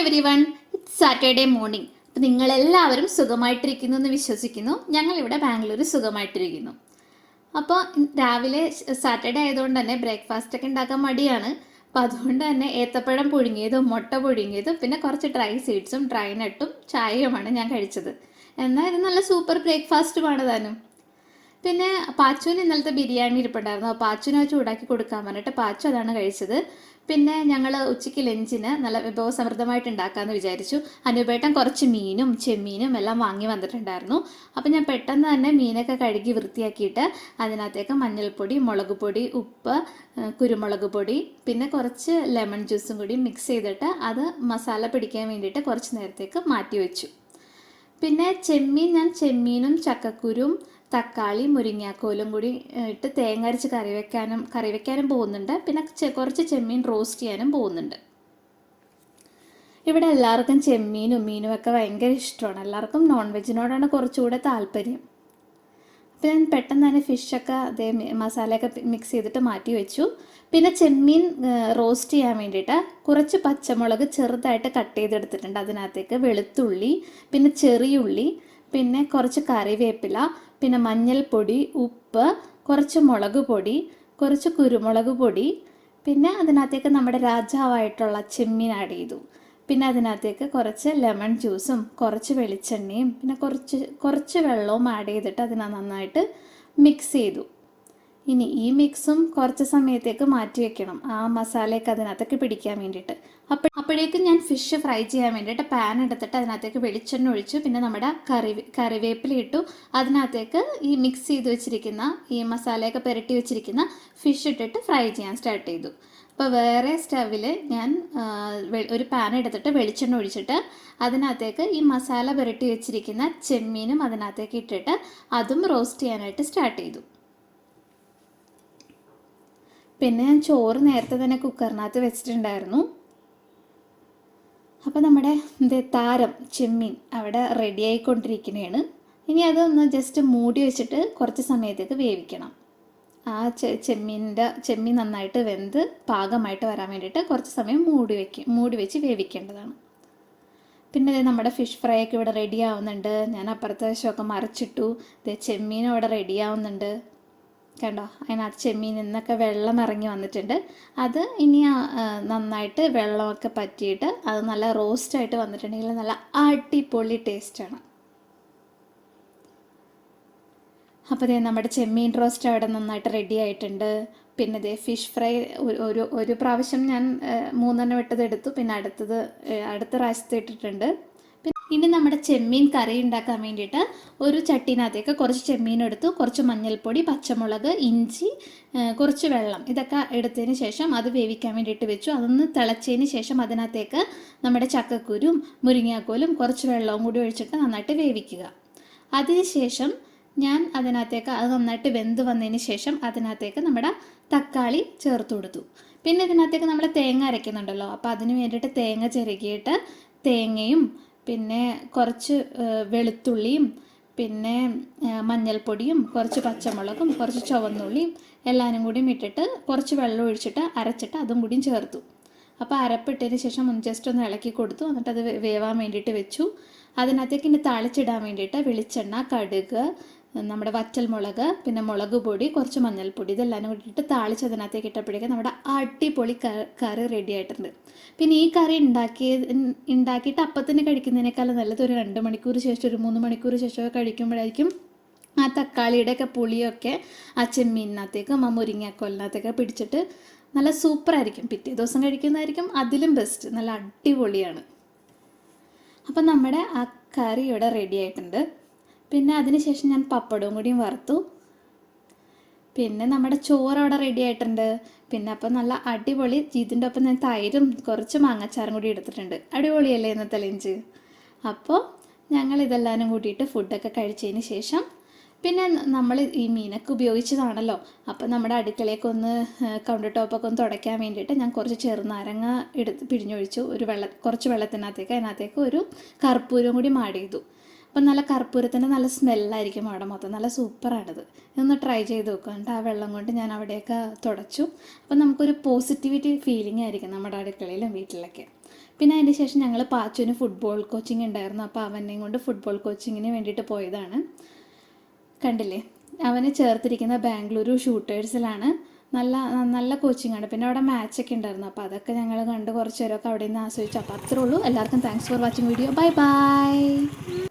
Every one it's Saturday morning അപ്പം നിങ്ങളെല്ലാവരും സുഖമായിട്ടിരിക്കുന്നു എന്ന് വിശ്വസിക്കുന്നു. ഞങ്ങളിവിടെ ബാംഗ്ലൂർ സുഖമായിട്ടിരിക്കുന്നു. അപ്പോൾ രാവിലെ സാറ്റർഡേ ആയതുകൊണ്ട് തന്നെ ബ്രേക്ക്ഫാസ്റ്റ് ഒക്കെ ഉണ്ടാക്കാൻ മടിയാണ്. അപ്പോൾ അതുകൊണ്ട് തന്നെ ഏത്തപ്പഴം പുഴുങ്ങിയതും മുട്ട പുഴുങ്ങിയതും പിന്നെ കുറച്ച് ഡ്രൈ സീഡ്സും ഡ്രൈ നട്ടും ചായയുമാണ് ഞാൻ കഴിച്ചത്. എന്നാൽ ഇത് നല്ല സൂപ്പർ ബ്രേക്ക്ഫാസ്റ്റുമാണ് താനും പിന്നെ പാച്ചുവിന് ഇന്നലത്തെ ബിരിയാണി ഇരിപ്പുണ്ടായിരുന്നു. പാച്ചുവിനെ അത് ചൂടാക്കി കൊടുക്കാൻ പറഞ്ഞിട്ട് പാച്ചു അതാണ് കഴിച്ചത്. പിന്നെ ഞങ്ങൾ ഉച്ചയ്ക്ക് ലഞ്ചിന് നല്ല വിഭവസമൃദ്ധമായിട്ട് ഉണ്ടാക്കാമെന്ന് വിചാരിച്ചു. അനുപേട്ടൻ കുറച്ച് മീനും ചെമ്മീനും എല്ലാം വാങ്ങി വന്നിട്ടുണ്ടായിരുന്നു. അപ്പോൾ ഞാൻ പെട്ടെന്ന് തന്നെ മീനൊക്കെ കഴുകി വൃത്തിയാക്കിയിട്ട് അതിനകത്തേക്ക് മഞ്ഞൾപ്പൊടി മുളക് പൊടി ഉപ്പ് കുരുമുളക് പൊടി പിന്നെ കുറച്ച് ലെമൺ ജ്യൂസും കൂടി മിക്സ് ചെയ്തിട്ട് അത് മസാല പിടിക്കാൻ വേണ്ടിയിട്ട് കുറച്ച് നേരത്തേക്ക് മാറ്റി വെച്ചു. പിന്നെ ചെമ്മീൻ ഞാൻ ചെമ്മീനും ചക്കക്കുരും തക്കാളി മുരിങ്ങാക്കോലും കൂടി ഇട്ട് തേങ്ങ അരച്ച് കറി വെക്കാനും കറി വെക്കാനും പോകുന്നുണ്ട്. പിന്നെ കുറച്ച് ചെമ്മീൻ റോസ്റ്റ് ചെയ്യാനും പോകുന്നുണ്ട്. ഇവിടെ എല്ലാവർക്കും ചെമ്മീനും മീനും ഒക്കെ ഭയങ്കര ഇഷ്ടമാണ്. എല്ലാവർക്കും നോൺ വെജിനോടാണ് കുറച്ചുകൂടെ താല്പര്യം. അപ്പോൾ ഞാൻ പെട്ടെന്ന് തന്നെ ഫിഷൊക്കെ അതേ മസാലയൊക്കെ മിക്സ് ചെയ്തിട്ട് മാറ്റി വെച്ചു. പിന്നെ ചെമ്മീൻ റോസ്റ്റ് ചെയ്യാൻ വേണ്ടിയിട്ട് കുറച്ച് പച്ചമുളക് ചെറുതായിട്ട് കട്ട് ചെയ്തെടുത്തിട്ടുണ്ട്. അതിനകത്തേക്ക് വെളുത്തുള്ളി പിന്നെ ചെറിയുള്ളി പിന്നെ കുറച്ച് കറിവേപ്പില പിന്നെ മഞ്ഞൾപ്പൊടി ഉപ്പ് കുറച്ച് മുളക് പൊടി കുറച്ച് കുരുമുളക് പൊടി. പിന്നെ അതിനകത്തേക്ക് നമ്മുടെ രാജാവായിട്ടുള്ള ചെമ്മീൻ ആഡ് ചെയ്തു. പിന്നെ അതിനകത്തേക്ക് കുറച്ച് ലെമൺ ജ്യൂസും കുറച്ച് വെളിച്ചെണ്ണയും പിന്നെ കുറച്ച് കുറച്ച് വെള്ളവും ആഡ് ചെയ്തിട്ട് അതിനെ നന്നായിട്ട് മിക്സ് ചെയ്തു. ഇനി ഈ മിക്സും കുറച്ച് സമയത്തേക്ക് മാറ്റി വെക്കണം. ആ മസാലയൊക്കെ അതിനകത്തേക്ക് പിടിക്കാൻ വേണ്ടിയിട്ട്. അപ്പോൾ അപ്പോഴേക്കും ഞാൻ ഫിഷ് ഫ്രൈ ചെയ്യാൻ വേണ്ടിയിട്ട് പാൻ എടുത്തിട്ട് അതിനകത്തേക്ക് വെളിച്ചെണ്ണ ഒഴിച്ചു പിന്നെ നമ്മുടെ കറി കറിവേപ്പില ഇട്ടു. അതിനകത്തേക്ക് ഈ മിക്സ് ചെയ്ത് വെച്ചിരിക്കുന്ന ഈ മസാലയൊക്കെ പുരട്ടി വെച്ചിരിക്കുന്ന ഫിഷ് ഇട്ടിട്ട് ഫ്രൈ ചെയ്യാൻ സ്റ്റാർട്ട് ചെയ്തു. അപ്പോൾ വേറെ സ്റ്റവിൽ ഞാൻ ഒരു പാൻ എടുത്തിട്ട് വെളിച്ചെണ്ണ ഒഴിച്ചിട്ട് അതിനകത്തേക്ക് ഈ മസാല പുരട്ടി വെച്ചിരിക്കുന്ന ചെമ്മീനും അതിനകത്തേക്ക് ഇട്ടിട്ട് അതും റോസ്റ്റ് ചെയ്യാനായിട്ട് സ്റ്റാർട്ട് ചെയ്തു. പിന്നെ ഞാൻ ചോറ് നേരത്തെ തന്നെ കുക്കറിനകത്ത് വെച്ചിട്ടുണ്ടായിരുന്നു. അപ്പോൾ നമ്മുടെ ഇത് താരം ചെമ്മീൻ അവിടെ റെഡി ആയിക്കൊണ്ടിരിക്കുന്നതാണ് ഇനി അതൊന്ന് ജസ്റ്റ് മൂടി വെച്ചിട്ട് കുറച്ച് സമയത്തേക്ക് വേവിക്കണം. ആ ചെമ്മീന്റെ ചെമ്മീൻ നന്നായിട്ട് വെന്ത് പാകമായിട്ട് വരാൻ വേണ്ടിയിട്ട് കുറച്ച് സമയം മൂടി വെക്കും മൂടി വെച്ച് വേവിക്കേണ്ടതാണ്. പിന്നെ നമ്മുടെ ഫിഷ് ഫ്രൈ ഒക്കെ ഇവിടെ റെഡി ആവുന്നുണ്ട്. ഞാൻ അപ്പുറത്തെ വശമൊക്കെ മറിച്ചിട്ടു. ദേ ചെമ്മീനും ഇവിടെ റെഡി ആവുന്നുണ്ട്. കണ്ടോ? അതിനകത്ത് ചെമ്മീൻ നിന്നൊക്കെ വെള്ളം ഇറങ്ങി വന്നിട്ടുണ്ട്. അത് ഇനി നന്നായിട്ട് വെള്ളമൊക്കെ പറ്റിയിട്ട് അത് നല്ല റോസ്റ്റായിട്ട് വന്നിട്ടുണ്ടെങ്കിൽ നല്ല അടിപൊളി ടേസ്റ്റാണ് അപ്പോൾ ദേ നമ്മുടെ ചെമ്മീൻ റോസ്റ്റ് അവിടെ നന്നായിട്ട് റെഡി ആയിട്ടുണ്ട്. പിന്നെ ദേ ഫിഷ് ഫ്രൈ ഒരു ഒരു പ്രാവശ്യം ഞാൻ മൂന്നെണ്ണം ഇട്ടത് എടുത്തു. പിന്നെ അടുത്തത് അടുത്ത പ്രാവശ്യത്തെ ഇട്ടിട്ടുണ്ട്. പിന്നെ ഇനി നമ്മുടെ ചെമ്മീൻ കറി ഉണ്ടാക്കാൻ വേണ്ടിയിട്ട് ഒരു ചട്ടീനകത്തേക്ക് കുറച്ച് ചെമ്മീൻ എടുത്തു. കുറച്ച് മഞ്ഞൾപ്പൊടി പച്ചമുളക് ഇഞ്ചി കുറച്ച് വെള്ളം ഇതൊക്കെ എടുത്തതിന് ശേഷം അത് വേവിക്കാൻ വേണ്ടിയിട്ട് വെച്ചു. അതൊന്ന് തിളച്ചതിന് ശേഷം അതിനകത്തേക്ക് നമ്മുടെ ചക്കക്കുരും മുരിങ്ങാക്കോലും കുറച്ച് വെള്ളവും കൂടി ഒഴിച്ചിട്ട് നന്നായിട്ട് വേവിക്കുക. അതിനുശേഷം ഞാൻ അതിനകത്തേക്ക് അത് നന്നായിട്ട് വെന്ത് വന്നതിന് ശേഷം അതിനകത്തേക്ക് നമ്മുടെ തക്കാളി ചേർത്ത് കൊടുത്തു. പിന്നെ ഇതിനകത്തേക്ക് നമ്മൾ തേങ്ങ അരയ്ക്കുന്നുണ്ടല്ലോ അപ്പോൾ അതിന് വേണ്ടിയിട്ട് തേങ്ങ ചിരകിയിട്ട് തേങ്ങയും പിന്നെ കുറച്ച് വെളുത്തുള്ളിയും പിന്നെ മഞ്ഞൾപ്പൊടിയും കുറച്ച് പച്ചമുളകും കുറച്ച് ചുവന്നുള്ളിയും എല്ലാവരും കൂടിയും ഇട്ടിട്ട് കുറച്ച് വെള്ളം ഒഴിച്ചിട്ട് അരച്ചിട്ട് അതും കൂടിയും ചേർത്തു. അപ്പോൾ അരപ്പിട്ടതിന് ശേഷം ജസ്റ്റ് ഒന്ന് ഇളക്കി കൊടുത്തു എന്നിട്ട് അത് വേവാൻ വേണ്ടിയിട്ട് വെച്ചു. അതിനകത്തേക്ക് ഇനി താളിച്ചിടാൻ വേണ്ടിയിട്ട് വെളിച്ചെണ്ണ കടുക് നമ്മുടെ വറ്റൽമുളക് പിന്നെ മുളക് പൊടി കുറച്ച് മഞ്ഞൾപ്പൊടി ഇതെല്ലാം കൂടി ഇട്ട് താളിച്ച് അതിനകത്തേക്ക് ഇട്ടപ്പോഴേക്കും നമ്മുടെ അടിപൊളി കറി റെഡി ആയിട്ടുണ്ട്. പിന്നെ ഈ കറി ഉണ്ടാക്കിയ ഉണ്ടാക്കിയിട്ട് അപ്പത്തന്നെ കഴിക്കുന്നതിനേക്കാളും നല്ലത് ഒരു രണ്ട് മണിക്കൂർ ശേഷം ഒരു മൂന്ന് മണിക്കൂർ ശേഷമൊക്കെ കഴിക്കുമ്പോഴായിരിക്കും ആ തക്കാളിയുടെ ഒക്കെ പുളിയൊക്കെ ആ ചെമ്മീനിനകത്തേക്കും ആ മുരിങ്ങാക്കോലിനകത്തൊക്കെ പിടിച്ചിട്ട് നല്ല സൂപ്പറായിരിക്കും പിറ്റേ ദിവസം കഴിക്കുന്നതായിരിക്കും അതിലും ബെസ്റ്റ് നല്ല അടിപൊളിയാണ്. അപ്പം നമ്മുടെ ആ കറി ഇവിടെ റെഡി ആയിട്ടുണ്ട്. പിന്നെ അതിന് ശേഷം ഞാൻ പപ്പടവും കൂടിയും വറുത്തു. പിന്നെ നമ്മുടെ ചോറ് അവിടെ റെഡി ആയിട്ടുണ്ട്. പിന്നെ അപ്പം നല്ല അടിപൊളി ഇതിന്റെ ഒപ്പം ഞാൻ തൈരും കുറച്ച് മാങ്ങച്ചാറും കൂടി എടുത്തിട്ടുണ്ട്. അടിപൊളിയല്ലേ ഇന്നത്തെ ലഞ്ച്? അപ്പോൾ ഞങ്ങൾ ഇതെല്ലാവരും കൂട്ടിയിട്ട് ഫുഡൊക്കെ കഴിച്ചതിന് ശേഷം പിന്നെ നമ്മൾ ഈ മീനൊക്കെ ഉപയോഗിച്ചതാണല്ലോ. അപ്പം നമ്മുടെ അടുക്കളയൊക്കെ ഒന്ന് കൗണ്ടർ ടോപ്പൊക്കെ ഒന്ന് തുടയ്ക്കാൻ വേണ്ടിയിട്ട് ഞാൻ കുറച്ച് ചെറുനാരങ്ങ എടുത്ത് പിഴിഞ്ഞൊഴിച്ചു. ഒരു വെള്ള കുറച്ച് വെള്ളത്തിനകത്തേക്ക് അതിനകത്തേക്ക് ഒരു കർപ്പൂരം കൂടി മാഡ് ചെയ്തു. അപ്പം നല്ല കർപ്പൂരത്തിന്റെ നല്ല സ്മെല്ലായിരിക്കും അവിടെ മൊത്തം. നല്ല സൂപ്പറാണിത് ഇതൊന്ന് ട്രൈ ചെയ്ത് നോക്കുക എന്നിട്ട് ആ വെള്ളം കൊണ്ട് ഞാൻ അവിടെയൊക്കെ തുടച്ചു. അപ്പം നമുക്കൊരു പോസിറ്റിവിറ്റി ഫീലിംഗ് ആയിരിക്കും നമ്മുടെ അടുക്കളയിലും വീട്ടിലൊക്കെ. പിന്നെ അതിന് ശേഷം ഞങ്ങൾ പാച്ചുവിന് ഫുട്ബോൾ കോച്ചിങ് ഉണ്ടായിരുന്നു. അപ്പോൾ അവനെയും കൊണ്ട് ഫുട്ബോൾ കോച്ചിങ്ങിന് വേണ്ടിയിട്ട് പോയതാണ്. കണ്ടില്ലേ? അവനെ ചേർത്തിരിക്കുന്ന ബാംഗ്ലൂരു ഷൂട്ടേഴ്സിലാണ്. നല്ല നല്ല കോച്ചിങ് ആണ്. പിന്നെ അവിടെ മാച്ചൊക്കെ ഉണ്ടായിരുന്നു. അപ്പോൾ അതൊക്കെ ഞങ്ങൾ കണ്ട് കുറച്ച് പേരൊക്കെ അവിടെ നിന്ന് ആസ്വദിച്ചു. അപ്പോൾ അത്രേ ഉള്ളൂ. എല്ലാവർക്കും thanks for watching video bye bye